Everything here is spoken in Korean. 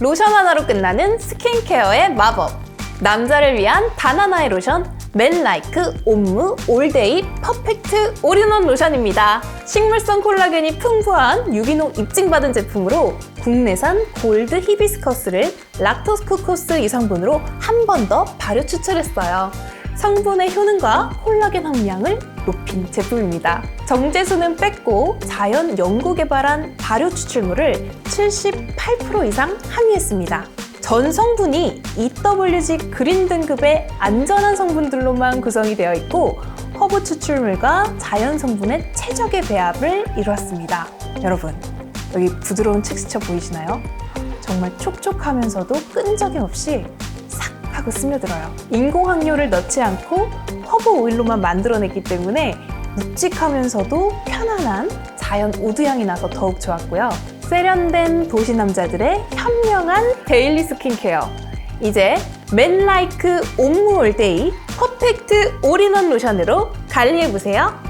로션 하나로 끝나는 스킨케어의 마법. 남자를 위한 단 하나의 로션. 맨라이크 옴무 올데이 퍼펙트 올인원 로션입니다. 식물성 콜라겐이 풍부한 유기농 입증받은 제품으로 국내산 골드 히비스커스를 락토스 코코스 이 성분으로 한 번 더 발효 추출했어요. 성분의 효능과 콜라겐 함량을 높인 제품입니다. 정제수는 뺐고 자연 연구 개발한 발효 추출물을 78% 이상 함유했습니다. 전 성분이 EWG 그린 등급의 안전한 성분들로만 구성이 되어 있고 허브 추출물과 자연 성분의 최적의 배합을 이루었습니다. 여러분, 여기 부드러운 텍스처 보이시나요? 정말 촉촉하면서도 끈적임 없이 싹 하고 스며들어요. 인공항료를 넣지 않고 허브 오일로만 만들어냈기 때문에 묵직하면서도 편안한 자연 우드향이 나서 더욱 좋았고요. 세련된 도시 남자들의 현명한 데일리 스킨케어. 이제 맨라이크 옴무 올데이 퍼펙트 올인원 로션으로 관리해보세요.